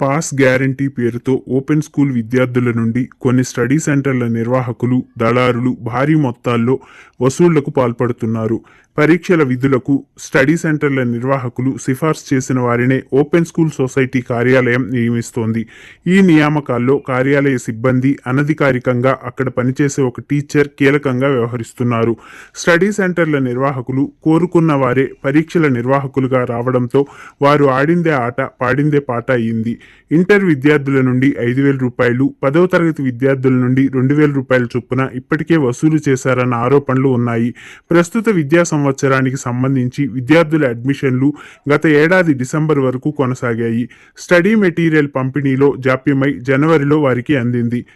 pass guarantee పేరుతో open school విద్యార్థుల నుండి కొన్ని స్టడీ సెంటర్ల నిర్వాహకులు దళారులు భారీ మొత్తాల్లో వసూళ్ళకు పాల్పడుతున్నారు. పరీక్షల విధులకు స్టడీ సెంటర్ల నిర్వాహకులు సిఫార్సు చేసిన వారినే ఓపెన్ స్కూల్ సొసైటీ కార్యాలయం నియమిస్తోంది. ఈ నియామకాల్లో కార్యాలయ సిబ్బంది అనధికారికంగా అక్కడ పనిచేసే ఒక టీచర్ కీలకంగా వ్యవహరిస్తున్నారు. స్టడీ సెంటర్ల నిర్వాహకులు కోరుకున్న వారే పరీక్షల నిర్వాహకులుగా రావడంతో వారు ఆడిందే ఆట పాడిందే పాట అయింది. ఇంటర్ విద్యార్థుల నుండి ఐదు వేల రూపాయలు పదవ తరగతి విద్యార్థుల నుండి రెండు వేల రూపాయల చొప్పున ఇప్పటికే వసూలు చేశారన్న ఆరోపణలు ఉన్నాయి. ప్రస్తుత విద్యా సంవత్సరానికి సంబంధించి విద్యార్థుల అడ్మిషన్లు గత ఏడాది డిసెంబర్ వరకు కొనసాగాయి. స్టడీ మెటీరియల్ పంపిణీలో జాప్యమై జనవరిలో వారికి అందింది.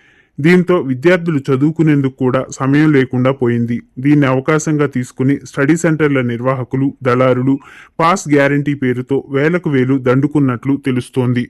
దీంతో విద్యార్థులు చదువుకునేందుకు కూడా సమయం లేకుండా పోయింది. దీన్ని అవకాశంగా తీసుకుని స్టడీ సెంటర్ల నిర్వాహకులు దళారులు పాస్ గ్యారంటీ పేరుతో వేలకు వేలు దండుకున్నట్లు తెలుస్తోంది.